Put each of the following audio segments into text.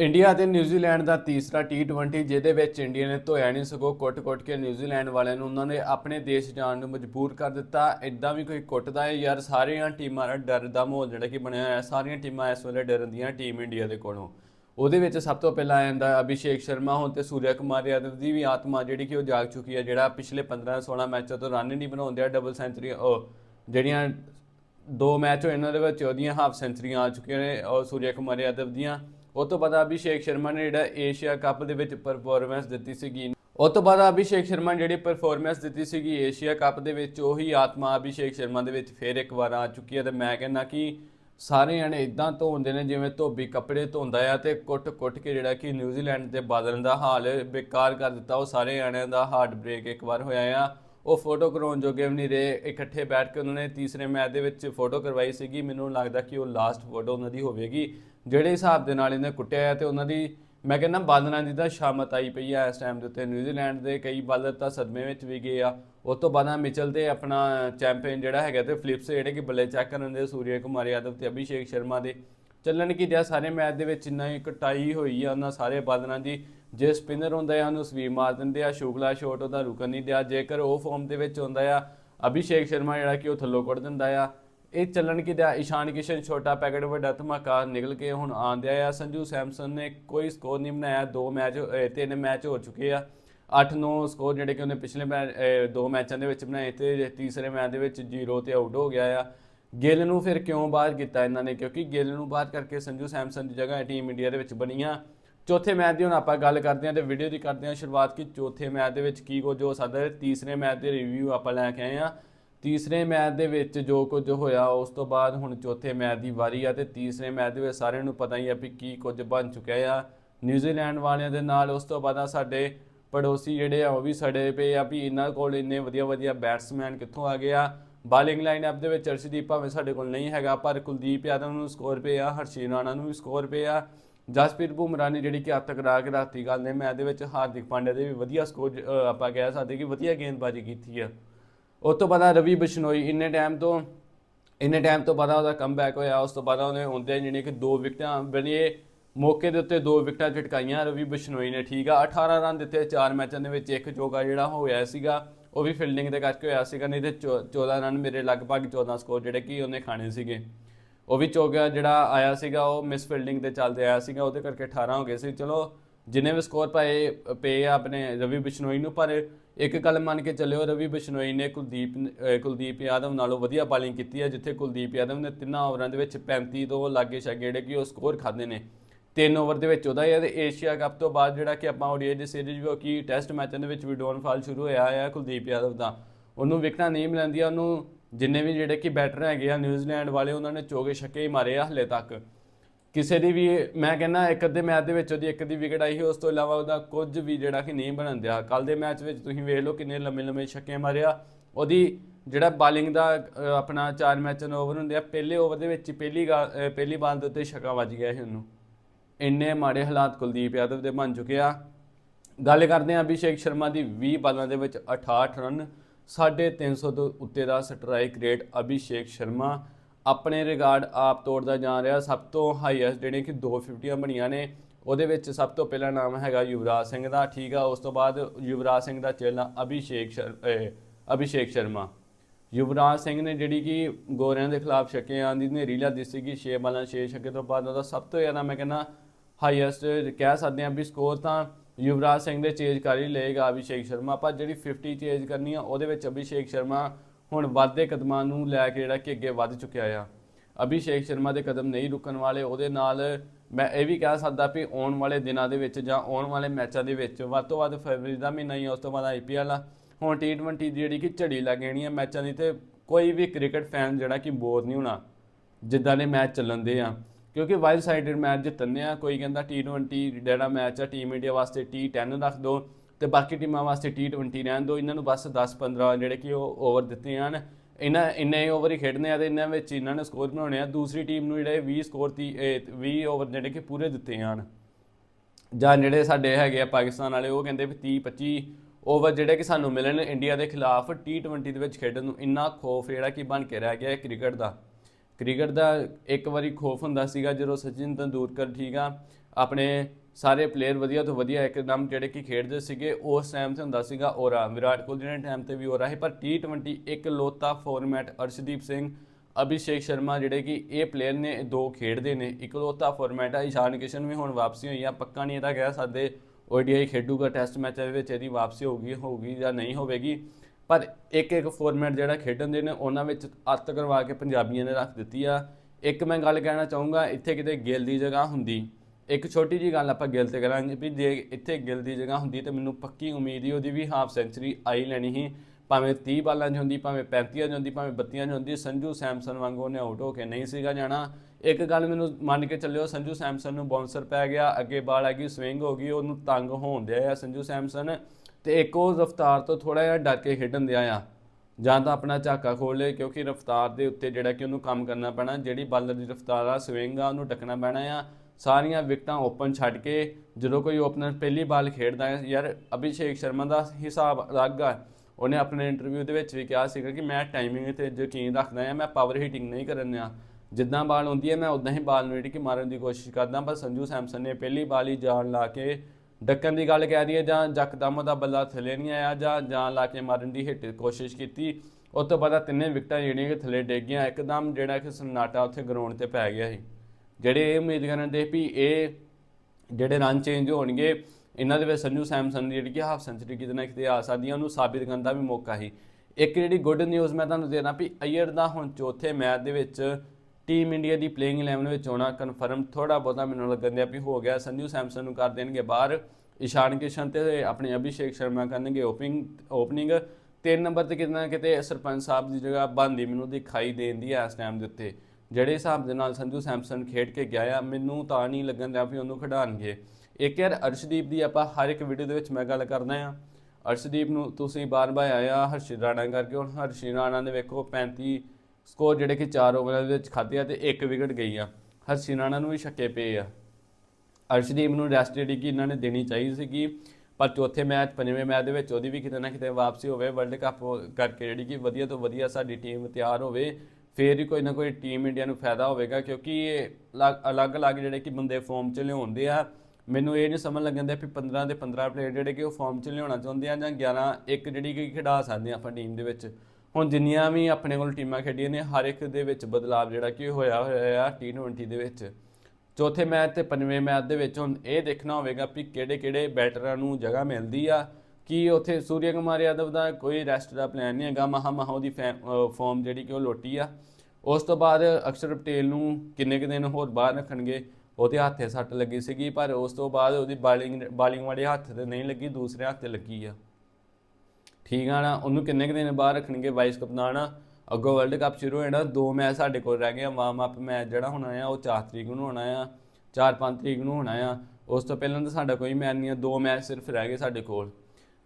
India ਤੇ New Zealand ਦਾ ਤੀਸਰਾ T20 ਜਿਹਦੇ ਵਿੱਚ ਇੰਡੀਆ ਨੇ ਧੋਇਆ ਨਹੀਂ ਸਗੋਂ ਕੁੱਟ-ਕੁੱਟ ਕੇ ਨਿਊਜ਼ੀਲੈਂਡ ਵਾਲਿਆਂ ਨੂੰ ਉਹਨਾਂ ਨੇ ਆਪਣੇ ਦੇਸ਼ ਜਾਣ ਨੂੰ ਮਜਬੂਰ ਕਰ ਦਿੱਤਾ। ਇਦਾਂ ਵੀ ਕੋਈ ਕੁੱਟਦਾ ਹੈ ਯਾਰ, ਸਾਰੀਆਂ ਟੀਮਾਂ ਦਾ ਡਰ ਦਾ ਮਾਹੌਲ ਜਿਹੜਾ ਕਿ ਬਣਿਆ ਹੋਇਆ, ਸਾਰੀਆਂ ਟੀਮਾਂ ਇਸ ਵੇਲੇ ਡਰਨ ਦੀਆਂ ਟੀਮ ਇੰਡੀਆ ਦੇ ਕੋਲੋਂ। ਉਹਦੇ ਵਿੱਚ ਸਭ ਤੋਂ ਪਹਿਲਾਂ ਆ ਜਾਂਦਾ ਅਭਿਸ਼ੇਕ ਸ਼ਰਮਾ, ਹੁਣ ਤੇ ਸੂਰਿਆ ਕੁਮਾਰ ਯਾਦਵ ਦੀ ਵੀ ਆਤਮਾ ਜਿਹੜੀ ਕਿ ਉਹ ਜਾਗ ਚੁੱਕੀ ਹੈ, ਜਿਹੜਾ ਪਿਛਲੇ 15-16 ਮੈਚਾਂ ਤੋਂ ਰਨ ਨਹੀਂ ਬਣਾਉਂਦੇ ਆ ਡਬਲ ਸੈਂਚਰੀ ਉਹ ਜਿਹੜੀਆਂ ਦੋ ਮੈਚ ਹੋਏ ਇਹਨਾਂ ਦੇ ਵਿੱਚ, ਉਹਦੀਆਂ ਹਾਫ ਸੈਂਚਰੀਆਂ ਆ ਚੁੱਕੀਆਂ ਨੇ ਔਰ ਸੂਰਿਆ ਕੁਮਾਰ ਯਾਦਵ ਦੀਆਂ। ਉਹ ਤੋਂ ਬਾਅਦ ਅਭਿਸ਼ੇਕ ਸ਼ਰਮਾ ਨੇ ਜਿਹੜਾ ਏਸ਼ੀਆ ਕੱਪ ਦੇ ਵਿੱਚ ਪਰਫਾਰਮੈਂਸ ਦਿੱਤੀ ਸੀਗੀ। ਉਹ ਤੋਂ ਬਾਅਦ ਅਭਿਸ਼ੇਕ ਸ਼ਰਮਾ ਨੇ ਜਿਹੜੀ ਪਰਫਾਰਮੈਂਸ ਦਿੱਤੀ ਸੀਗੀ ਏਸ਼ੀਆ ਕੱਪ ਦੇ ਵਿੱਚ, ਉਹੀ ਆਤਮਾ ਅਭਿਸ਼ੇਕ ਸ਼ਰਮਾ ਦੇ ਵਿੱਚ ਫੇਰ ਇੱਕ ਵਾਰ ਆ ਚੁੱਕੀ ਹੈ ਤੇ ਮੈਂ ਕਹਿੰਦਾ ਕਿ ਸਾਰੇ ਜਣੇ ਇਦਾਂ ਧੋਂਦੇ ਨੇ ਜਿਵੇਂ ਧੋਬੀ ਕੱਪੜੇ ਧੋਂਦਾ ਆ ਤੇ ਕੁੱਟ-ਕੁੱਟ ਕੇ ਜਿਹੜਾ ਕਿ ਨਿਊਜ਼ੀਲੈਂਡ ਦੇ ਬਾਦਲਾਂ ਦਾ ਹਾਲ ਬੇਕਾਰ ਕਰ ਦਿੱਤਾ। ਉਹ ਸਾਰੇ ਜਣਿਆਂ ਦਾ ਹਾਰਟ ਬ੍ਰੇਕ ਇੱਕ ਵਾਰ ਹੋਇਆ ਆ। ਉਹ ਫੋਟੋ ਕਰਾਉਣ ਜੋਗੇ ਵੀ ਨਹੀਂ ਰਹੇ, ਇਕੱਠੇ ਬੈਠ ਕੇ ਉਹਨਾਂ ਨੇ ਤੀਸਰੇ ਮੈਚ ਦੇ ਵਿੱਚ ਫੋਟੋ ਕਰਵਾਈ ਸੀਗੀ। ਮੈਨੂੰ ਲੱਗਦਾ ਕਿ ਉਹ ਲਾਸਟ ਫੋਟੋ ਉਹਨਾਂ ਦੀ ਹੋਵੇਗੀ। ਜਿਹੜੇ ਹਿਸਾਬ ਦੇ ਨਾਲ ਇਹਨੇ ਕੁੱਟਿਆ ਹੈ ਤੇ ਉਹਨਾਂ ਦੀ, ਮੈਂ ਕਹਿੰਦਾ ਬਾਦਲਾਂ ਦੀ ਤਾਂ ਸ਼ਾਮਤ ਆਈ ਪਈ ਆ ਇਸ ਟਾਈਮ ਦੇ ਉੱਤੇ, ਨਿਊਜ਼ੀਲੈਂਡ ਦੇ ਕਈ ਬਾਲਰ ਤਾਂ ਸਦਮੇ ਵਿੱਚ ਵੀ ਗਏ ਆ। ਉਸ ਤੋਂ ਬਾਅਦ ਮਿਚਲ ਤੇ ਆਪਣਾ ਚੈਂਪੀਅਨ ਜਿਹੜਾ ਹੈਗਾ ਤੇ ਫਲਿਪਸ ਜਿਹੜੇ ਕਿ ਬੱਲੇ ਚੈੱਕ ਕਰਨ ਦੇ ਸੂਰਿਆ ਕੁਮਾਰ ਯਾਦਵ ਤੇ ਅਭਿਸ਼ੇਕ ਸ਼ਰਮਾ ਦੇ। ਚੱਲਣ ਕੀ ਦਿਆ ਸਾਰੇ ਮੈਚ ਦੇ ਵਿੱਚ ਇੰਨਾ ਹੀ ਕਟਾਈ ਹੋਈ ਆ, ਉਹਨਾਂ ਸਾਰੇ ਬਾਦਲਾਂ ਦੀ, ਜੇ ਸਪਿਨਰ ਹੁੰਦਾ ਆ ਉਹਨੂੰ ਸਵੀਪ ਮਾਰ ਦਿੰਦੇ ਆ, ਸ਼ੁਕਲਾ ਸ਼ਾਟ ਉਹਦਾ ਰੁਕਣ ਨਹੀਂ ਦਿਆ, ਜੇਕਰ ਉਹ ਫਾਰਮ ਦੇ ਵਿੱਚ ਹੁੰਦਾ ਆ, ਅਭਿਸ਼ੇਕ ਸ਼ਰਮਾ ਜਿਹੜਾ ਕਿ ਉਹ ਥੱਲੋਂ ਕੱਢ ਦਿੰਦਾ ਆ। ਇਹ ਚੱਲਣ ਕਿ ਦਿਆ? ਈਸ਼ਾਨ ਕਿਸ਼ਨ ਛੋਟਾ ਪੈਕਟ, ਵੱਡਾ ਧਮਾਕਾ ਨਿਕਲ ਕੇ ਹੁਣ ਆਂਦਿਆ ਆ। ਸੰਜੂ ਸੈਮਸਨ ਨੇ ਕੋਈ ਸਕੋਰ ਨਹੀਂ ਬਣਾਇਆ। ਦੋ ਮੈਚ ਤਿੰਨ ਮੈਚ ਹੋ ਚੁੱਕੇ ਆ। 8-9 ਸਕੋਰ ਜਿਹੜੇ ਕਿ ਉਹਨੇ ਪਿਛਲੇ ਮੈਚ ਦੋ ਮੈਚਾਂ ਦੇ ਵਿੱਚ ਬਣਾਏ ਤੇ ਤੀਸਰੇ ਮੈਚ ਦੇ ਵਿੱਚ 0 ਤੇ ਆਊਟ ਹੋ ਗਿਆ ਆ। ਗਿੱਲ ਨੂੰ ਫਿਰ ਕਿਉਂ ਬਾਹਰ ਕੀਤਾ ਇਹਨਾਂ ਨੇ? ਕਿਉਂਕਿ ਗਿੱਲ ਨੂੰ ਬਾਹਰ ਕਰਕੇ ਸੰਜੂ ਸੈਮਸਨ ਦੀ ਜਗ੍ਹਾ ਟੀਮ ਇੰਡੀਆ ਦੇ ਵਿੱਚ ਬਣੀਆਂ ਚੌਥੇ ਮੈਚ ਦੀ ਹੁਣ ਆਪਾਂ ਗੱਲ ਕਰਦੇ ਹਾਂ ਤੇ ਵੀਡੀਓ ਦੀ ਕਰਦੇ ਹਾਂ ਸ਼ੁਰੂਆਤ ਕਿ ਚੌਥੇ ਮੈਚ ਦੇ ਵਿੱਚ ਕੀ ਕੁਝ ਹੋ ਸਕਦਾ ਹੈ। ਤੀਸਰੇ ਮੈਚ ਦੇ ਰਿਵਿਊ ਆਪਾਂ ਲੈ ਕੇ ਆਏ ਹਾਂ। ਤੀਸਰੇ ਮੈਚ ਦੇ ਵਿੱਚ ਜੋ ਕੁਝ ਹੋਇਆ, ਉਸ ਤੋਂ ਬਾਅਦ ਹੁਣ ਚੌਥੇ ਮੈਚ ਦੀ ਵਾਰੀ ਆ ਤੇ ਤੀਸਰੇ ਮੈਚ ਦੇ ਵਿੱਚ ਸਾਰਿਆਂ ਨੂੰ ਪਤਾ ਹੀ ਆ ਵੀ ਕੀ ਕੁਝ ਬਣ ਚੁੱਕਿਆ ਆ। ਨਿਊਜ਼ੀਲੈਂਡ ਵਾਲਿਆਂ ਦੇ ਨਾਲ ਉਸ ਤੋਂ ਬਾਅਦ ਸਾਡੇ ਪੜੋਸੀ ਜਿਹੜੇ ਆ, ਉਹ ਵੀ ਸੜੇ ਪਏ ਆ ਵੀ ਇਹਨਾਂ ਕੋਲ ਇੰਨੇ ਵਧੀਆ ਵਧੀਆ ਬੈਟਸਮੈਨ ਕਿੱਥੋਂ ਆ ਗਏ ਆ। ਬਾਲਿੰਗ ਲਾਈਨਅਪ ਦੇ ਵਿੱਚ ਅਰਸ਼ਦੀਪ ਭਾਵੇਂ ਸਾਡੇ ਕੋਲ ਨਹੀਂ ਹੈਗਾ, ਪਰ ਕੁਲਦੀਪ ਯਾਦਵ ਨੂੰ ਸਕੋਰ ਪਏ ਆ, ਹਰਸ਼ੀਨ ਰਾਣਾ ਨੂੰ ਵੀ ਸਕੋਰ ਪਏ ਆ। ਜਸਪ੍ਰੀਤ ਬੁਮਰਾਹ ਨੇ ਜਿਹੜੀ ਕਿ ਹੱਦ ਤੱਕ ਕੇ ਰਾਤੀ ਗੱਲ ਨੇ, ਮੈਚ ਦੇ ਵਿੱਚ ਹਾਰਦਿਕ ਪਾਂਡਿਆ ਦੇ ਵੀ ਵਧੀਆ ਸਕੋਰ ਆਪਾਂ ਕਹਿ ਸਕਦੇ ਕਿ ਵਧੀਆ ਗੇਂਦਬਾਜ਼ੀ ਕੀਤੀ ਆ। ਉਸ ਤੋਂ ਬਾਅਦ ਰਵੀ ਬਿਸ਼ਨੋਈ, ਇੰਨੇ ਟਾਈਮ ਤੋਂ, ਇੰਨੇ ਟਾਈਮ ਤੋਂ ਬਾਅਦ ਉਹਦਾ ਕਮਬੈਕ ਹੋਇਆ, ਉਸ ਤੋਂ ਬਾਅਦ ਉਹਨੇ ਹੁੰਦੇ ਜਿਹੜੇ ਕਿ ਦੋ ਵਿਕਟਾਂ ਬਣੇ ਮੌਕੇ ਦੇ ਉੱਤੇ ਦੋ ਵਿਕਟਾਂ ਝਟਕਾਈਆਂ ਰਵੀ ਬਿਸ਼ਨੋਈ ਨੇ, ਠੀਕ ਆ? 18 ਰਨ ਦਿੱਤੇ ਚਾਰ ਮੈਚਾਂ ਦੇ ਵਿੱਚ, ਇੱਕ ਚੌਕਾ ਜਿਹੜਾ ਹੋਇਆ ਸੀਗਾ, ਉਹ ਵੀ ਫੀਲਡਿੰਗ ਦੇ ਕਰਕੇ ਹੋਇਆ ਸੀਗਾ, ਨਹੀਂ ਤੇ ਚੌ- 14 ਰਨ ਮੇਰੇ ਲਗਭਗ 14 ਸਕੋਰ ਜਿਹੜੇ ਕਿ ਉਹਨੇ ਖਾਣੇ ਸੀਗੇ। ਉਹ ਵੀ ਚੌਕਾ ਜਿਹੜਾ ਆਇਆ ਸੀਗਾ, ਉਹ ਮਿਸ ਫੀਲਡਿੰਗ ਦੇ ਚੱਲਦੇ ਆਇਆ ਸੀਗਾ, ਉਹਦੇ ਕਰਕੇ 18 ਹੋ ਗਏ ਸੀ। ਚਲੋ, ਜਿੰਨੇ ਵੀ ਸਕੋਰ ਪਾਏ ਪਏ ਆ ਆਪਣੇ ਰਵੀ ਬਿਸ਼ਨੋਈ ਨੂੰ, ਪਰ ਇੱਕ ਗੱਲ ਮੰਨ ਕੇ ਚੱਲਿਓ, ਰਵੀ ਬਿਸ਼ਨੋਈ ਨੇ ਕੁਲਦੀਪ ਕੁਲਦੀਪ ਯਾਦਵ ਨਾਲੋਂ ਵਧੀਆ ਬਾਲਿੰਗ ਕੀਤੀ ਹੈ, ਜਿੱਥੇ ਕੁਲਦੀਪ ਯਾਦਵ ਨੇ ਤਿੰਨਾਂ ਓਵਰਾਂ ਦੇ ਵਿੱਚ 35 ਤੋਂ ਲਾਗੇ ਛਾਗੇ ਜਿਹੜੇ ਕਿ ਉਹ ਸਕੋਰ ਖਾਦੇ ਨੇ। ਤਿੰਨ ਓਵਰ ਦੇ ਵਿੱਚ ਉਹਦਾ ਇਹ ਏਸ਼ੀਆ ਕੱਪ ਤੋਂ ਬਾਅਦ ਜਿਹੜਾ ਕਿ ਆਪਾਂ ਓਡੀਆਈ ਦੀ ਸੀਰੀਜ਼ ਵੀ ਉਹ ਕੀ ਟੈਸਟ ਮੈਚਾਂ ਦੇ ਵਿੱਚ ਵੀ ਡਾਊਨਫਾਲ ਸ਼ੁਰੂ ਹੋਇਆ ਆ ਕੁਲਦੀਪ ਯਾਦਵ ਦਾ। ਉਹਨੂੰ ਵਿਕਟਾਂ ਨਹੀਂ ਮਿਲਦੀਆਂ ਉਹਨੂੰ ਜਿੰਨੇ ਵੀ ਜਿਹੜੇ ਕਿ ਬੈਟਰ ਹੈਗੇ ਆ, ਨਿਊਜ਼ੀਲੈਂਡ ਵਾਲੇ, ਉਹਨਾਂ ਨੇ ਚੋਗੇ ਛੱਕੇ ਹੀ ਮਾਰੇ ਆ ਹਲੇ ਤੱਕ। ਕਿਸੇ ਦੀ ਵੀ, ਮੈਂ ਕਹਿੰਦਾ ਇੱਕ ਅੱਧੇ ਮੈਚ ਦੇ ਵਿੱਚ ਉਹਦੀ ਇੱਕ ਦੀ ਵਿਕਟ ਆਈ ਸੀ, ਉਸ ਤੋਂ ਇਲਾਵਾ ਉਹਦਾ ਕੁਝ ਵੀ ਜਿਹੜਾ ਕਿ ਨਹੀਂ ਬਣਨ ਦਿਆ। ਕੱਲ ਦੇ ਮੈਚ ਵਿੱਚ ਤੁਸੀਂ ਵੇਖ ਲਓ ਕਿੰਨੇ ਲੰਮੇ ਲੰਮੇ ਛੱਕੇ ਮਾਰਿਆ। ਉਹਦੀ ਜਿਹੜਾ ਬਾਲਿੰਗ ਦਾ ਆਪਣਾ ਚਾਰ ਮੈਚਾਂ ਦੇ ਓਵਰ ਹੁੰਦੇ ਆ, ਪਹਿਲੇ ਓਵਰ ਦੇ ਵਿੱਚ ਪਹਿਲੀ ਗਾ- ਪਹਿਲੀ ਬਾਲ ਦੇ ਉੱਤੇ ਛੱਕਾ ਵੱਜ ਗਿਆ ਸੀ ਉਹਨੂੰ। ਇੰਨੇ ਮਾੜੇ ਹਾਲਾਤ ਕੁਲਦੀਪ ਯਾਦਵ ਦੇ ਬਣ ਚੁੱਕੇ ਆ। ਗੱਲ ਕਰਦੇ ਹਾਂ ਅਭਿਸ਼ੇਕ ਸ਼ਰਮਾ ਦੀ 20 ਬਾਲਾਂ ਦੇ ਵਿੱਚ 68 ਰਨ 350 ਤੋਂ ਉੱਤੇ ਦਾ ਸਟ੍ਰਾਈਕ ਰੇਟ ਅਭਿਸ਼ੇਕ ਸ਼ਰਮਾ। ਆਪਣੇ ਰਿਕਾਰਡ ਆਪ ਤੋੜਦਾ ਜਾ ਰਿਹਾ। ਸਭ ਤੋਂ ਹਾਈਐਸਟ ਜਿਹੜੇ ਕਿ 250 ਬਣੀਆਂ ਨੇ, ਉਹਦੇ ਵਿੱਚ ਸਭ ਤੋਂ ਪਹਿਲਾ ਨਾਮ ਹੈਗਾ ਯੁਵਰਾਜ ਸਿੰਘ ਦਾ, ਠੀਕ ਆ? ਉਸ ਤੋਂ ਬਾਅਦ ਯੁਵਰਾਜ ਸਿੰਘ ਦਾ ਚੇਲਾ ਅਭਿਸ਼ੇਕ ਸ਼ਰ ਅਭਿਸ਼ੇਕ ਸ਼ਰਮਾ। ਯੁਵਰਾਜ ਸਿੰਘ ਨੇ ਜਿਹੜੀ ਕਿ ਗੋਰਿਆਂ ਦੇ ਖਿਲਾਫ ਛੱਕਿਆਂ ਦੀ ਨੇਰੀ ਲਿਆਦੀ ਸੀਗੀ 6 ਬਾਲਾਂ 6 ਛੱਕੇ ਤੋਂ ਬਾਅਦ ਉਹਦਾ ਸਭ ਤੋਂ ਜ਼ਿਆਦਾ ਮੈਂ ਕਹਿੰਦਾ ਹਾਈਐਸਟ ਕਹਿ ਸਕਦੇ ਹਾਂ ਵੀ ਸਕੋਰ ਤਾਂ ਯੁਵਰਾਜ ਸਿੰਘ ਦੇ ਚੇਜ ਕਰ ਹੀ ਲਏਗਾ ਅਭਿਸ਼ੇਕ ਸ਼ਰਮਾ। ਪਰ ਜਿਹੜੀ 50 ਚੇਜ ਕਰਨੀ ਆ, ਉਹਦੇ ਵਿੱਚ ਅਭਿਸ਼ੇਕ ਸ਼ਰਮਾ ਹੁਣ ਵੱਧਦੇ ਕਦਮਾਂ ਨੂੰ ਲੈ ਕੇ ਜਿਹੜਾ ਕਿ ਅੱਗੇ ਵੱਧ ਚੁੱਕਿਆ ਆ। ਅਭਿਸ਼ੇਕ ਸ਼ਰਮਾ ਦੇ ਕਦਮ ਨਹੀਂ ਰੁਕਣ ਵਾਲੇ ਉਹਦੇ ਨਾਲ ਮੈਂ ਇਹ ਵੀ ਕਹਿ ਸਕਦਾ ਵੀ ਆਉਣ ਵਾਲੇ ਦਿਨਾਂ ਦੇ ਵਿੱਚ ਜਾਂ ਆਉਣ ਵਾਲੇ ਮੈਚਾਂ ਦੇ ਵਿੱਚ ਵੱਧ ਤੋਂ ਵੱਧ ਫਰਵਰੀ ਦਾ ਮਹੀਨਾ ਹੀ ਆ, ਉਸ ਤੋਂ ਬਾਅਦ ਆਈਪੀਐਲ ਆ। ਹੁਣ T20 ਦੀ ਜਿਹੜੀ ਕਿ ਝੜੀ ਲੱਗ ਜਾਣੀ ਆ ਮੈਚਾਂ ਦੀ ਤੇ ਕੋਈ ਵੀ ਕ੍ਰਿਕਟ ਫੈਨ ਜਿਹੜਾ ਕਿ ਬੋਰ ਨਹੀਂ ਹੋਣਾ ਜਿੱਦਾਂ ਦੇ ਮੈਚ ਚੱਲਣਦੇ ਆ। ਕਿਉਂਕਿ ਵਾਈਲਡ ਸਾਈਡਡ ਮੈਚ ਜਿੱਤਣੇ ਆ ਕੋਈ ਕਹਿੰਦਾ T20 ਜਿਹੜਾ ਮੈਚ ਆ ਟੀਮ ਇੰਡੀਆ ਵਾਸਤੇ T10 ਰੱਖ ਦਿਓ ਤੇ ਬਾਕੀ ਟੀਮਾਂ ਵਾਸਤੇ T20 ਰਹਿਣ ਦਿਓ। ਇਹਨਾਂ ਨੂੰ ਬਸ 10-15 ਜਿਹੜੇ ਕਿ ਉਹ ਓਵਰ ਦਿੱਤੇ ਹਨ ਇਹਨਾਂ, ਇੰਨੇ ਓਵਰ ਹੀ ਖੇਡਣੇ ਆ ਤੇ ਇਹਨਾਂ ਵਿੱਚ ਇਹਨਾਂ ਨੇ ਸਕੋਰ ਬਣਾਉਣੇ ਆ। ਦੂਸਰੀ ਟੀਮ ਨੂੰ ਜਿਹੜੇ 20 ਸਕੋਰ 20 ਓਵਰ ਜਿਹੜੇ ਕਿ ਪੂਰੇ ਦਿੱਤੇ ਹਨ ਜਾਂ ਜਿਹੜੇ ਸਾਡੇ ਹੈਗੇ ਆ ਪਾਕਿਸਤਾਨ ਵਾਲੇ, ਉਹ ਕਹਿੰਦੇ ਵੀ 30 25 ਓਵਰ ਜਿਹੜੇ ਕਿ ਸਾਨੂੰ ਮਿਲਣ ਇੰਡੀਆ ਦੇ ਖਿਲਾਫ T20 ਦੇ ਵਿੱਚ ਖੇਡਣ ਨੂੰ ਇੰਨਾ ਖੌਫ ਜਿਹੜਾ ਕਿ ਬਣ ਕੇ ਰਹਿ ਗਿਆ ਕ੍ਰਿਕਟ ਦਾ। ਕ੍ਰਿਕਟ ਦਾ ਇੱਕ ਵਾਰੀ ਖੌਫ ਹੁੰਦਾ ਸੀਗਾ ਜਦੋਂ ਸਚਿਨ ਤੰਦੂਰਕਰ ਠੀਕ ਆ, ਆਪਣੇ ਸਾਰੇ ਪਲੇਅਰ ਵਧੀਆ ਤੋਂ ਵਧੀਆ ਇੱਕਦਮ ਜਿਹੜੇ ਕਿ ਖੇਡਦੇ ਸੀਗੇ, ਉਸ ਟਾਈਮ ਤੇ ਹੁੰਦਾ ਸੀਗਾ ਔਰਾ ਵਿਰਾਟ ਕੋਹਲੀ ਦੇ ਟਾਈਮ ਤੇ ਵੀ ਔਰਾ ਹੈ ਪਰ T20 ਇੱਕ ਲੋਤਾ ਫਾਰਮੈਟ ਅਰਸ਼ਦੀਪ ਸਿੰਘ, ਅਭਿਸ਼ੇਕ ਸ਼ਰਮਾ ਜਿਹੜੇ ਕਿ ਇਹ ਪਲੇਅਰ ਨੇ, ਇਹ ਦੋ ਖੇਡਦੇ ਨੇ ਇਕਲੌਤਾ ਫਾਰਮੈਟ ਆ ਇਸ਼ਾਨ ਕਿਸ਼ਨ ਵੀ ਹੁਣ ਵਾਪਸੀ ਹੋਈ ਆ, ਪੱਕਾ ਨਹੀਂ ਇਹਦਾ ਕਹਿ ਸਕਦੇ ODI ਖੇਡੂਗਾ ਟੈਸਟ ਮੈਚਾਂ ਦੇ ਵਿੱਚ ਇਹਦੀ ਵਾਪਸੀ ਹੋਊਗੀ ਹੋਊਗੀ ਜਾਂ ਨਹੀਂ ਹੋਵੇਗੀ, ਪਰ ਇੱਕ ਇੱਕ ਫਾਰਮੈਟ ਜਿਹੜਾ ਖੇਡਣ ਦੇ ਨੇ, ਉਹਨਾਂ ਵਿੱਚ ਅੱਤ ਕਰਵਾ ਕੇ ਪੰਜਾਬੀਆਂ ਨੇ ਰੱਖ ਦਿੱਤੀ ਆ। ਇੱਕ ਮੈਂ ਗੱਲ ਕਹਿਣਾ ਚਾਹੂੰਗਾ, ਇੱਥੇ ਕਿਤੇ ਗਿੱਲ ਦੀ ਜਗ੍ਹਾ ਹੁੰਦੀ ਇੱਕ ਛੋਟੀ ਜੀ ਗੱਲ ਆਪਾਂ ਗਿੱਲ ਤੇ ਕਰਾਂਗੇ ਵੀ ਜੇ ਇੱਥੇ ਗਿੱਲ ਦੀ ਜਗ੍ਹਾ ਹੁੰਦੀ ਤੇ ਮੈਨੂੰ ਪੱਕੀ ਉਮੀਦ ਹੀ ਉਹਦੀ ਵੀ ਹਾਫ ਸੈਂਚਰੀ ਆਈ ਲੈਣੀ ਸੀ। ਭਾਵੇਂ 30 ਬਾਲਾਂ 'ਚ ਹੁੰਦੀ, ਭਾਵੇਂ 35 'ਚ ਹੁੰਦੀ, ਭਾਵੇਂ 32 'ਚ ਹੁੰਦੀ, ਸੰਜੂ ਸੈਮਸਨ ਵਾਂਗੂ ਉਹਨੇ ਆਊਟ ਹੋ ਕੇ ਨਹੀਂ ਸੀਗਾ ਜਾਣਾ। ਇੱਕ ਗੱਲ ਮੈਨੂੰ ਮੰਨ ਕੇ ਚੱਲਿਓ, ਸੰਜੂ ਸੈਮਸਨ ਨੂੰ ਬਾਉਂਸਰ ਪੈ ਗਿਆ, ਅੱਗੇ ਬਾਲ ਆ ਗਈ ਸਵਿੰਗ ਹੋ ਗਈ, ਉਹਨੂੰ ਤੰਗ ਹੋਣ ਦਿਆ ਆ ਸੰਜੂ ਸੈਮਸਨ। ਤੇ ਇੱਕ ਉਹ ਰਫਤਾਰ ਤੋਂ ਥੋੜਾ ਜਿਹਾ ਡਰ ਕੇ ਖੇਡਣ ਦਿਆ ਆ। ਜਾਂ ਤਾਂ ਆਪਣਾ ਝਾਕਾ ਖੋਲ ਲੇ, ਕਿਉਂਕਿ ਰਫਤਾਰ ਦੇ ਉੱਤੇ ਜਿਹੜਾ ਕਿ ਉਹਨੂੰ ਕੰਮ ਕਰਨਾ ਪੈਣਾ, ਜਿਹੜੀ ਬਾਲਰ ਦੀ ਰਫਤਾਰ ਆ ਸਵਿੰਗ ਆ, ਉਹਨੂੰ ਟੱਕਣਾ ਪੈਣਾ ਆ। ਸਾਰੀਆਂ ਵਿਕਟਾਂ ਓਪਨ ਛੱਡ ਕੇ ਜਦੋਂ ਕੋਈ ਓਪਨਰ ਪਹਿਲੀ ਬਾਲ ਖੇਡਦਾ ਹੈ, ਯਾਰ ਅਭਿਸ਼ੇਕ ਸ਼ਰਮਾ ਦਾ ਹਿਸਾਬ ਅਲੱਗ ਆ। ਉਹਨੇ ਆਪਣੇ ਇੰਟਰਵਿਊ ਦੇ ਵਿੱਚ ਵੀ ਕਿਹਾ ਸੀਗਾ ਕਿ ਮੈਂ ਟਾਈਮਿੰਗ ਤੇ ਯਕੀਨ ਰੱਖਦਾ ਹਾਂ, ਮੈਂ ਪਾਵਰ ਹੀਟਿੰਗ ਨਹੀਂ ਕਰਨ ਆ ਜਿੱਦਾਂ ਬਾਲ ਹੁੰਦੀ ਹੈ, ਮੈਂ ਉਦਾਂ ਹੀ ਬਾਲ ਨੂੰ ਜਿਹੜੀ ਕੇ ਮਾਰਨ ਦੀ ਕੋਸ਼ਿਸ਼ ਕਰਦਾ ਪਰ ਸੰਜੂ ਸੈਮਸਨ ਨੇ ਪਹਿਲੀ ਬਾਲ ਹੀ ਜਾਨ ਲਾ ਕੇ ਡੱਕਣ ਦੀ ਗੱਲ ਕਹਿ ਰਹੀ ਹੈ ਜਾਂ ਜੱਕਦਮ ਉਹਦਾ ਬੱਲਾ ਥੱਲੇ ਨਹੀਂ ਆਇਆ, ਜਾਂ ਜਾਨ ਲਾ ਕੇ ਮਾਰਨ ਦੀ ਹਿੱਟ ਕੋਸ਼ਿਸ਼ ਕੀਤੀ। ਉਸ ਤੋਂ ਬਾਅਦ ਤਿੰਨੇ ਵਿਕਟਾਂ ਜਿਹੜੀਆਂ ਕਿ ਥੱਲੇ ਡਿੱਗ ਗਈਆਂ, ਇੱਕਦਮ ਜਿਹੜਾ ਕਿ ਸਨਾਟਾ ਉੱਥੇ ਗਰਾਊਂਡ ਤੇ ਪੈ ਗਿਆ ਸੀ। ਜਿਹੜੇ ਇਹ ਉਮੀਦ ਕਰਨ ਦੇ ਵੀ ਇਹ ਜਿਹੜੇ ਰਨ ਚੇਂਜ ਹੋਣਗੇ, ਇਹਨਾਂ ਦੇ ਵਿੱਚ ਸੰਜੂ ਸੈਮਸਨ ਦੀ ਜਿਹੜੀ ਕਿ ਹਾਫ ਸੈਂਚਰੀ ਕਿਤੇ ਨਾ ਕਿਤੇ ਆ ਸਕਦੀ ਹੈ ਉਹਨੂੰ ਸਾਬਿਤ ਕਰਨ ਦਾ ਵੀ ਮੌਕਾ ਸੀ। ਇੱਕ ਜਿਹੜੀ ਗੁੱਡ ਨਿਊਜ਼ ਮੈਂ ਤੁਹਾਨੂੰ ਦੇਣਾ ਵੀ ਅਯਰ ਦਾ ਹੁਣ ਚੌਥੇ ਮੈਚ ਦੇ ਵਿੱਚ ਟੀਮ ਇੰਡੀਆ ਦੀ ਪਲੇਇੰਗ 11 ਵਿੱਚ ਆਉਣਾ ਕਨਫਰਮ ਥੋੜਾ ਬਹੁਤਾ ਮੈਨੂੰ ਲੱਗਣ ਦਿਆ ਵੀ ਹੋ ਗਿਆ। ਸੰਜੂ ਸੈਮਸਨ ਨੂੰ ਕਰ ਦੇਣਗੇ ਬਾਹਰ। ਇਸ਼ਾਨ ਕਿਸ਼ਨ ਤੇ ਆਪਣੇ ਅਭਿਸ਼ੇਕ ਸ਼ਰਮਾ ਕਰਨਗੇ ਓਪਨਿੰਗ ਓਪਨਿੰਗ ਤਿੰਨ ਨੰਬਰ ਤੇ ਕਿਤੇ ਨਾ ਕਿਤੇ ਸਰਪੰਚ ਸਾਹਿਬ ਦੀ ਜਗ੍ਹਾ ਬੰਦੀ ਮੈਨੂੰ ਦਿਖਾਈ ਦੇਂਦੀ ਹੈ ਇਸ ਟਾਈਮ ਦੇ ਉੱਤੇ। ਜਿਹੜੇ ਹਿਸਾਬ ਦੇ ਨਾਲ ਸੰਜੂ ਸੈਮਸਨ ਖੇਡ ਕੇ ਗਿਆ ਆ, ਮੈਨੂੰ ਤਾਂ ਨਹੀਂ ਲੱਗਣ ਰਿਹਾ ਵੀ ਉਹਨੂੰ ਖਿਡਾਣਗੇ। ਇੱਕ ਯਾਰ ਅਰਸ਼ਦੀਪ ਦੀ ਆਪਾਂ ਹਰ ਇੱਕ ਵੀਡੀਓ ਦੇ ਵਿੱਚ ਮੈਂ ਗੱਲ ਕਰਦਾ ਆ। ਅਰਸ਼ਦੀਪ ਨੂੰ ਤੁਸੀਂ ਬਾਰ-ਬਾਰ ਆਇਆ ਹਰਸ਼ਿਤ ਰਾਣਾ ਕਰਕੇ, ਹੁਣ ਹਰਸ਼ਿਤ ਰਾਣਾ ਦੇ ਵੇਖੋ 35 ਸਕੋਰ ਜਿਹੜੇ ਕਿ 4 ਓਵਰਾਂ ਦੇ ਵਿੱਚ ਖਾਧੇ ਆ ਤੇ ਇੱਕ ਵਿਕਟ ਗਈ ਆ। ਹਰਸ਼ਿਤ ਰਾਣਾ ਨੂੰ ਵੀ ਛੱਕੇ ਪਏ ਆ। ਅਰਸ਼ਦੀਪ ਨੂੰ ਰੈਸਟ ਜਿਹੜੀ ਕਿ ਇਹਨਾਂ ਨੇ ਦੇਣੀ ਚਾਹੀਦੀ ਸੀਗੀ, ਪਰ ਚੌਥੇ ਮੈਚ ਪੰਜਵੇਂ ਮੈਚ ਦੇ ਵਿੱਚ ਉਹਦੀ ਵੀ ਕਿਤੇ ਨਾ ਕਿਤੇ ਵਾਪਸੀ ਹੋਵੇ ਵਰਲਡ ਕੱਪ ਕਰਕੇ ਜਿਹੜੀ ਕਿ ਵਧੀਆ ਤੋਂ ਵਧੀਆ ਸਾਡੀ ਟੀਮ ਤਿਆਰ ਹੋਵੇ ਫੇਰ ਹੀ ਕੋਈ ਨਾ ਕੋਈ ਟੀਮ ਇੰਡੀਆ ਨੂੰ ਫਾਇਦਾ ਹੋਵੇਗਾ, ਕਿਉਂਕਿ ਇਹ ਅਲੱਗ- ਅਲੱਗ-ਅਲੱਗ ਜਿਹੜੇ ਕਿ ਬੰਦੇ ਫਾਰਮ 'ਚ ਲਿਆਉਂਦੇ ਆ। ਮੈਨੂੰ ਇਹ ਨਹੀਂ ਸਮਝ ਲੱਗਦਾ ਵੀ 15 ਦੇ 15 ਪਲੇਅਰ ਜਿਹੜੇ ਕਿ ਉਹ ਫਾਰਮ 'ਚ ਲਿਆਉਣਾ ਚਾਹੁੰਦੇ ਆ ਜਾਂ 11 ਇੱਕ ਜਿਹੜੀ ਕਿ ਖਿਡਾ ਸਕਦੇ ਆ ਆਪਾਂ ਟੀਮ ਦੇ ਵਿੱਚ। ਹੁਣ ਜਿੰਨੀਆਂ ਵੀ ਆਪਣੇ ਕੋਲ ਟੀਮਾਂ ਖੇਡੀਆਂ ਨੇ, ਹਰ ਇੱਕ ਦੇ ਵਿੱਚ ਬਦਲਾਅ ਜਿਹੜਾ ਕਿ ਹੋਇਆ ਹੋਇਆ ਆ T20 ਦੇ ਵਿੱਚ। ਚੌਥੇ ਮੈਚ ਤੇ ਪੰਜਵੇਂ ਮੈਚ ਦੇ ਵਿੱਚ ਹੁਣ ਇਹ ਦੇਖਣਾ ਹੋਵੇਗਾ ਵੀ ਕਿਹੜੇ-ਕਿਹੜੇ ਬੈਟਰਾਂ ਨੂੰ ਜਗ੍ਹਾ ਮਿਲਦੀ ਆ। ਕਿ ਉੱਥੇ ਸੂਰਿਆ ਕੁਮਾਰ ਯਾਦਵ ਦਾ ਕੋਈ ਰੈਸਟ ਦਾ ਪਲਾਨ ਨਹੀਂ ਹੈਗਾ? ਮਹਾ ਮਹਾ ਉਹਦੀ ਫਾਰਮ ਜਿਹੜੀ ਕਿ ਉਹ ਲੋਟੀ ਆ। ਉਸ ਤੋਂ ਬਾਅਦ ਅਕਸ਼ਰ ਪਟੇਲ ਨੂੰ ਕਿੰਨੇ ਕੁ ਦਿਨ ਹੋਰ ਬਾਹਰ ਰੱਖਣਗੇ? ਉਹਦੇ ਹੱਥੇ ਸੱਟ ਲੱਗੀ ਸੀਗੀ, ਪਰ ਉਸ ਤੋਂ ਬਾਅਦ ਉਹਦੀ ਬਾਲਿੰਗ ਬਾਲਿੰਗ ਵਾਲੇ ਹੱਥ ਤੇ ਨਹੀਂ ਲੱਗੀ, ਦੂਸਰੇ ਹੱਥ ਤੇ ਲੱਗੀ ਆ। ਠੀਕ ਆ ਨਾ? ਉਹਨੂੰ ਕਿੰਨੇ ਕੁ ਦਿਨ ਬਾਹਰ ਰੱਖਣਗੇ? ਵਾਈਸ ਕਪਤਾਨ ਆ ਅੱਗੋਂ ਵਰਲਡ ਕੱਪ ਸ਼ੁਰੂ ਹੋ ਜਾਣਾ। ਦੋ ਮੈਚ ਸਾਡੇ ਕੋਲ ਰਹਿ ਗਏ ਆ। ਵਾਰਮ ਅਪ ਮੈਚ ਜਿਹੜਾ ਹੋਣਾ ਆ, ਉਹ 4 ਤਰੀਕ ਨੂੰ ਹੋਣਾ ਆ। 4-5 ਤਰੀਕ ਨੂੰ ਹੋਣਾ ਆ। ਉਸ ਤੋਂ ਪਹਿਲਾਂ ਤਾਂ ਸਾਡਾ ਕੋਈ ਮੈਚ ਨਹੀਂ ਆ। ਦੋ ਮੈਚ ਸਿਰਫ ਰਹਿ ਗਏ ਸਾਡੇ ਕੋਲ।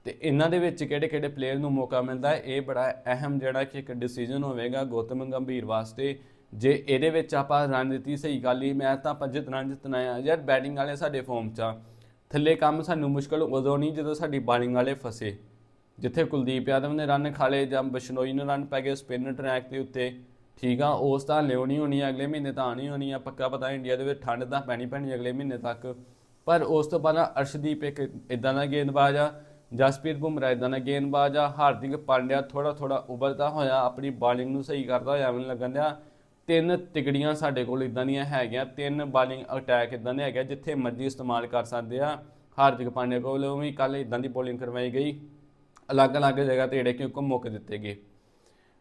ਤੇ ਇਹਨਾਂ ਦੇ ਵਿੱਚ ਕਿਹੜੇ ਕਿਹੜੇ ਪਲੇਅਰ ਨੂੰ ਮੌਕਾ ਮਿਲਦਾ ਹੈ, ਇਹ ਬੜਾ ਅਹਿਮ ਜਿਹੜਾ ਕਿ ਇੱਕ ਡਿਸੀਜਨ ਹੋਵੇਗਾ ਗੌਤਮ ਗੰਭੀਰ ਵਾਸਤੇ। ਜੇ ਇਹਦੇ ਵਿੱਚ ਆਪਾਂ ਰਣਨੀਤੀ ਸਹੀ ਗੱਲ ਹੀ ਮੈਂ ਤਾਂ ਆਪਾਂ ਜਿੱਤਣਾ ਜਿੱਤਣਾ ਆ। ਯਾਰ ਬੈਟਿੰਗ ਵਾਲੇ ਸਾਡੇ ਫਾਰਮ 'ਚ ਆ। ਥੱਲੇ ਕੰਮ ਸਾਨੂੰ ਮੁਸ਼ਕਲ ਉਦੋਂ ਨਹੀਂ ਜਦੋਂ ਸਾਡੀ ਬਾਲਿੰਗ ਵਾਲੇ ਫਸੇ। ਜਿੱਥੇ ਕੁਲਦੀਪ ਯਾਦਵ ਨੇ ਰਨ ਖਾ ਲਏ ਜਾਂ ਬਸ਼ਨੋਈ ਨੂੰ ਰਨ ਪੈ ਗਏ ਸਪਿਨ ਟਰੈਕ ਦੇ ਉੱਤੇ। ਠੀਕ ਆ, ਉਸ ਤਾਂ ਲਿਉਣੀ ਹੋਣੀ ਅਗਲੇ ਮਹੀਨੇ ਤਾਂ ਆਣੀ ਹੋਣੀ ਆ। ਪੱਕਾ ਪਤਾ ਇੰਡੀਆ ਦੇ ਵਿੱਚ ਠੰਡ ਤਾਂ ਪੈਣੀ ਪੈਣੀ ਅਗਲੇ ਮਹੀਨੇ ਤੱਕ। ਪਰ ਉਸ ਤੋਂ ਪਹਿਲਾਂ ਅਰਸ਼ਦੀਪ ਇੱਕ ਇਦਾਂ ਦਾ ਗੇਂਦਬਾਜ਼ ਆ। ਜਸਪ੍ਰੀਤ ਬੁਮਰਾਹ ਇਦਾਂ ਦਾ ਗੇਂਦਬਾਜ਼ ਆ ਹਾਰਦਿਕ ਪਾਂਡਿਆ ਥੋੜਾ ਥੋੜਾ ਉਭਰਦਾ ਹੋਇਆ ਆਪਣੀ ਬਾਲਿੰਗ ਨੂੰ ਸਹੀ ਕਰਦਾ ਹੋਇਆ ਮੈਨੂੰ ਲੱਗਣ ਦਿਆ ਤਿੰਨ ਤਿਗੜੀਆਂ ਸਾਡੇ ਕੋਲ ਇਦਾਂ ਦੀਆਂ ਹੈਗੀਆਂ ਤਿੰਨ ਬਾਲਿੰਗ ਅਟੈਕ ਇਦਾਂ ਦੇ ਹੈਗੇ ਆ, ਜਿੱਥੇ ਮਰਜ਼ੀ ਇਸਤੇਮਾਲ ਕਰ ਸਕਦੇ ਆ। ਹਾਰਦਿਕ ਪਾਂਡਿਆ ਕੋਲੋਂ ਵੀ ਕੱਲ ਇਦਾਂ ਦੀ ਬੋਲਿੰਗ ਕਰਵਾਈ ਗਈ। ਅਲੱਗ-ਅਲੱਗ ਜਗ੍ਹਾ ਤੇ ਜਿਹੜੇ ਕਿ ਉਹ ਮੌਕੇ ਦਿੱਤੇ ਗਏ।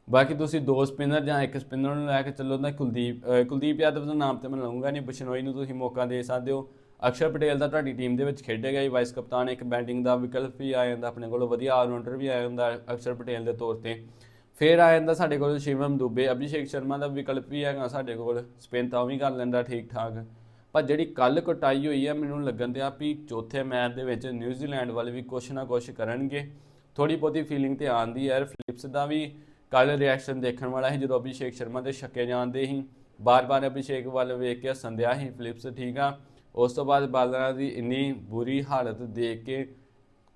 ਬਾਕੀ ਤੁਸੀਂ ਦੋ ਸਪਿਨਰ ਜਾਂ ਇੱਕ ਸਪਿਨਰ ਨੂੰ ਲੈ ਕੇ ਚੱਲੋ ਤਾਂ ਕੁਲਦੀਪ ਕੁਲਦੀਪ ਯਾਦਵ ਦਾ ਨਾਮ ਤੇ ਮੈਂ ਲਵਾਂਗਾ ਨਹੀਂ ਬਸ਼ਨੋਈ ਨੂੰ ਤੁਸੀਂ ਮੌਕਾ ਦੇ ਸਕਦੇ ਹੋ। ਅਕਸ਼ਰ ਪਟੇਲ ਦਾ ਤੁਹਾਡੀ ਟੀਮ ਦੇ ਵਿੱਚ ਖੇਡੇਗਾ ਹੀ ਵਾਈਸ ਕਪਤਾਨ, ਇੱਕ ਬੈਟਿੰਗ ਦਾ ਵਿਕਲਪ ਵੀ ਆ ਜਾਂਦਾ, ਆਪਣੇ ਕੋਲ ਵਧੀਆ ਆਲਰਾਊਂਡਰ ਵੀ ਆ ਜਾਂਦਾ ਅਕਸ਼ਰ ਪਟੇਲ ਦੇ ਤੌਰ ਤੇ। ਫਿਰ ਆ ਜਾਂਦਾ ਸਾਡੇ ਕੋਲ ਸ਼ਿਵਮ ਦੁਬੇ, ਅਭਿਸ਼ੇਕ ਸ਼ਰਮਾ ਦਾ ਵਿਕਲਪ ਵੀ ਹੈਗਾ ਸਾਡੇ ਕੋਲ, ਸਪਿਨ ਤਾਂ ਉਹ ਵੀ ਕਰ ਲੈਂਦਾ ਠੀਕ ਠਾਕ ਪਰ ਜਿਹੜੀ ਕੱਲ ਕਟਾਈ ਹੋਈ ਹੈ ਮੈਨੂੰ ਲੱਗਣ ਦਿਆ ਵੀ ਚੌਥੇ ਮੈਚ ਦੇ ਵਿੱਚ ਨਿਊਜ਼ੀਲੈਂਡ ਵਾਲੇ ਵੀ ਕੁਛ ਨਾ ਕੁਛ ਕਰਨਗੇ। ਥੋੜੀ ਬਹੁਤੀ ਫੀਲਿੰਗ ਤੇ ਆਂਦੀ ਯਾਰ ਫਲਿਪਸ ਦਾ ਵੀ ਕੱਲ ਰਿਐਕਸ਼ਨ ਦੇਖਣ ਵਾਲਾ ਸੀ, ਜਦੋਂ ਅਭਿਸ਼ੇਕ ਸ਼ਰਮਾ ਦੇ ਛੱਕੇ ਜਾਂਦੇ ਹੀ ਬਾਰ-ਬਾਰ ਅਭਿਸ਼ੇਕ ਵੱਲ ਵੇਖ ਕੇ ਸੰਧਿਆ ਦਿਆ ਸੀ ਫਲਿਪਸ ਠੀਕ ਆ। ਉਸ ਤੋਂ ਬਾਅਦ ਬਾਲਰਾਂ ਦੀ ਇੰਨੀ ਬੁਰੀ ਹਾਲਤ ਦੇਖ ਕੇ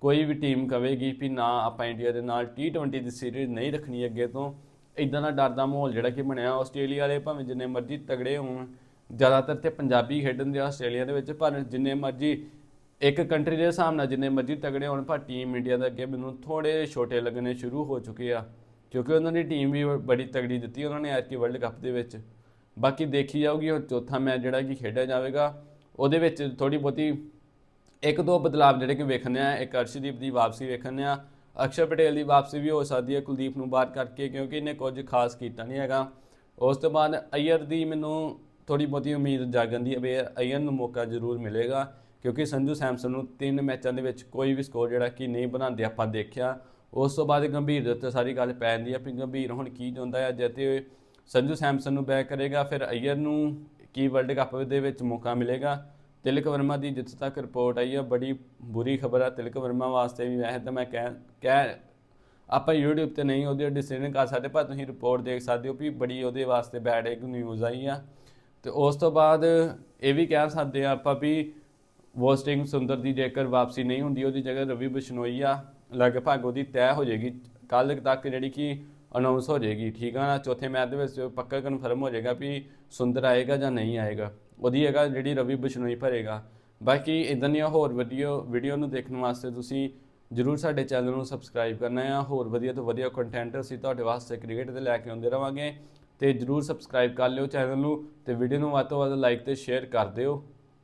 ਕੋਈ ਵੀ ਟੀਮ ਕਵੇਗੀ ਵੀ ਨਾ ਆਪਾਂ ਇੰਡੀਆ ਦੇ ਨਾਲ T20 ਦੀ ਸੀਰੀਜ਼ ਨਹੀਂ ਰੱਖਣੀ ਅੱਗੇ ਤੋਂ ਇਦਾਂ ਦਾ ਡਰ ਦਾ ਮਾਹੌਲ ਜਿਹੜਾ ਕਿ ਬਣਿਆ। ਆਸਟ੍ਰੇਲੀਆ ਵਾਲੇ ਭਾਵੇਂ ਜਿੰਨੇ ਮਰਜ਼ੀ ਤਗੜੇ ਹੋਣ, ਜ਼ਿਆਦਾਤਰ ਤੇ ਪੰਜਾਬੀ ਖੇਡਣ ਦੇ ਆਸਟ੍ਰੇਲੀਆ ਦੇ ਵਿੱਚ, ਪਰ ਜਿੰਨੇ ਮਰਜ਼ੀ ਇੱਕ ਕੰਟਰੀ ਦੇ ਹਿਸਾਬ ਨਾਲ ਜਿੰਨੇ ਮਰਜ਼ੀ ਤਗੜੇ ਹੋਣ, ਪਰ ਟੀਮ ਇੰਡੀਆ ਦੇ ਅੱਗੇ ਮੈਨੂੰ ਥੋੜੇ ਛੋਟੇ ਲੱਗਣੇ ਸ਼ੁਰੂ ਹੋ ਚੁੱਕੇ ਆ। ਕਿਉਂਕਿ ਉਹਨਾਂ ਦੀ ਟੀਮ ਵੀ ਬੜੀ ਤਗੜੀ ਦਿੱਤੀ ਉਹਨਾਂ ਨੇ ਐਤਕੀ ਵਰਲਡ ਕੱਪ ਦੇ ਵਿੱਚ। ਬਾਕੀ ਦੇਖੀ ਜਾਊਗੀ, ਹੁਣ ਚੌਥਾ ਮੈਚ ਜਿਹੜਾ ਕਿ ਖੇਡਿਆ ਜਾਵੇਗਾ। ਉਹਦੇ ਵਿੱਚ ਥੋੜੀ ਬਹੁਤੀ ਇੱਕ ਦੋ ਬਦਲਾਵ ਜਿਹੜੇ ਕਿ ਵੇਖਣੇ ਆ, ਇੱਕ ਅਰਸ਼ਦੀਪ ਦੀ ਵਾਪਸੀ ਵੇਖਣੇ ਆ, ਅਕਸ਼ਰ ਪਟੇਲ ਦੀ ਵਾਪਸੀ ਵੀ ਹੋ ਸਕਦੀ ਹੈ ਕੁਲਦੀਪ ਨੂੰ ਬਾਹਰ ਕਰਕੇ ਕਿਉਂਕਿ ਇਹਨੇ ਕੁਝ ਖਾਸ ਕੀਤਾ ਨਹੀਂ ਹੈਗਾ। ਉਸ ਤੋਂ ਬਾਅਦ ਅਯਰ ਦੀ ਮੈਨੂੰ ਥੋੜੀ ਬਹੁਤੀ ਉਮੀਦ ਜਾਗਣ ਦੀ ਹੈ ਵੀ ਅਯਰ ਨੂੰ ਮੌਕਾ ਜ਼ਰੂਰ ਮਿਲੇਗਾ ਕਿਉਂਕਿ ਸੰਜੂ ਸੈਮਸਨ ਨੂੰ ਤਿੰਨ ਮੈਚਾਂ ਦੇ ਵਿੱਚ ਕੋਈ ਵੀ ਸਕੋਰ ਜਿਹੜਾ ਕਿ ਨਹੀਂ ਬਣਾਉਂਦੇ ਆਪਾਂ ਦੇਖਿਆ। ਉਸ ਤੋਂ ਬਾਅਦ ਗੰਭੀਰ ਦੇ ਉੱਤੇ ਸਾਰੀ ਗੱਲ ਪੈ ਜਾਂਦੀ ਹੈ ਵੀ ਗੰਭੀਰ ਹੁਣ ਕੀ ਚਾਹੁੰਦਾ ਹੈ, ਜੇ ਤੇ ਸੰਜੂ ਸੈਮਸਨ ਨੂੰ ਬੈਕ ਕਰੇਗਾ, ਫਿਰ ਅਯਰ ਨੂੰ ਕੀ ਵਰਲਡ ਕੱਪ ਦੇ ਵਿੱਚ ਮੌਕਾ ਮਿਲੇਗਾ? ਤਿਲਕ ਵਰਮਾ ਦੀ ਜਿੱਥੇ ਤੱਕ ਰਿਪੋਰਟ ਆਈ ਹੈ ਬੜੀ ਬੁਰੀ ਖਬਰ ਹੈ ਤਿਲਕ ਵਰਮਾ ਵਾਸਤੇ ਵੀ ਵੈਸੇ ਤਾਂ ਮੈਂ ਕਹਿ ਕਹਿ, ਆਪਾਂ YouTube ਤੇ ਨਹੀਂ ਉਹਦੇ ਡਿਸੀਜਨ ਕਰ ਸਕਦੇ, ਪਰ ਤੁਸੀਂ ਰਿਪੋਰਟ ਦੇਖ ਸਕਦੇ ਹੋ ਵੀ ਬੜੀ ਉਹਦੇ ਵਾਸਤੇ ਬੈਡ ਇੱਕ ਨਿਊਜ਼ ਆਈ ਆ। ਤੇ ਉਸ ਤੋਂ ਬਾਅਦ ਇਹ ਵੀ ਕਹਿ ਸਕਦੇ ਆ ਆਪਾਂ ਵੀ ਵੋਸਟਿੰਗ ਸੁੰਦਰ ਦੀ ਜੇਕਰ ਵਾਪਸੀ ਨਹੀਂ ਹੁੰਦੀ, ਉਹਦੀ ਜਗ੍ਹਾ ਰਵੀ ਬਿਸ਼ਨੋਈ ਆ। ਲਗਭਗ ਉਹਦੀ ਤੈਅ ਹੋ ਜਾਏਗੀ। ਕੱਲ ਤੱਕ ਜਿਹੜੀ ਕਿ ਅਨਾਉਂਸ ਹੋ ਜਾਏਗੀ। ਠੀਕ ਆ ਨਾ? ਚੌਥੇ ਮੈਚ ਦੇ ਵਿੱਚ ਪੱਕਾ ਕਨਫਰਮ ਹੋ ਜਾਏਗਾ ਵੀ ਸੁੰਦਰ ਆਏਗਾ ਜਾਂ ਨਹੀਂ ਆਏਗਾ। ਉਹਦੀ ਹੈਗਾ ਜਿਹੜੀ ਰਵੀ ਬਿਸ਼ਨੋਈ ਭਰੇਗਾ। ਬਾਕੀ ਇਦਾਂ ਦੀਆਂ ਹੋਰ ਵੀਡੀਓ ਵੀਡੀਓ ਨੂੰ ਦੇਖਣ ਵਾਸਤੇ ਤੁਸੀਂ ਜਰੂਰ ਸਾਡੇ ਚੈਨਲ ਨੂੰ ਸਬਸਕ੍ਰਾਈਬ ਕਰਨਾ ਹੈ ਹੋਰ ਵਧੀਆ ਤੋਂ ਵਧੀਆ ਕੰਟੈਂਟ ਅਸੀਂ ਤੁਹਾਡੇ ਵਾਸਤੇ ਕ੍ਰਿਕਟ ਦੇ ਲੈ ਕੇ ਆਉਂਦੇ ਰਵਾਂਗੇ। ਤੇ ਜਰੂਰ ਸਬਸਕ੍ਰਾਈਬ ਕਰ ਲਿਓ ਚੈਨਲ ਨੂੰ ਤੇ ਵੀਡੀਓ ਨੂੰ ਵੱਧ ਤੋਂ ਵੱਧ ਲਾਈਕ ਤੇ ਸ਼ੇਅਰ ਕਰ ਦਿਓ।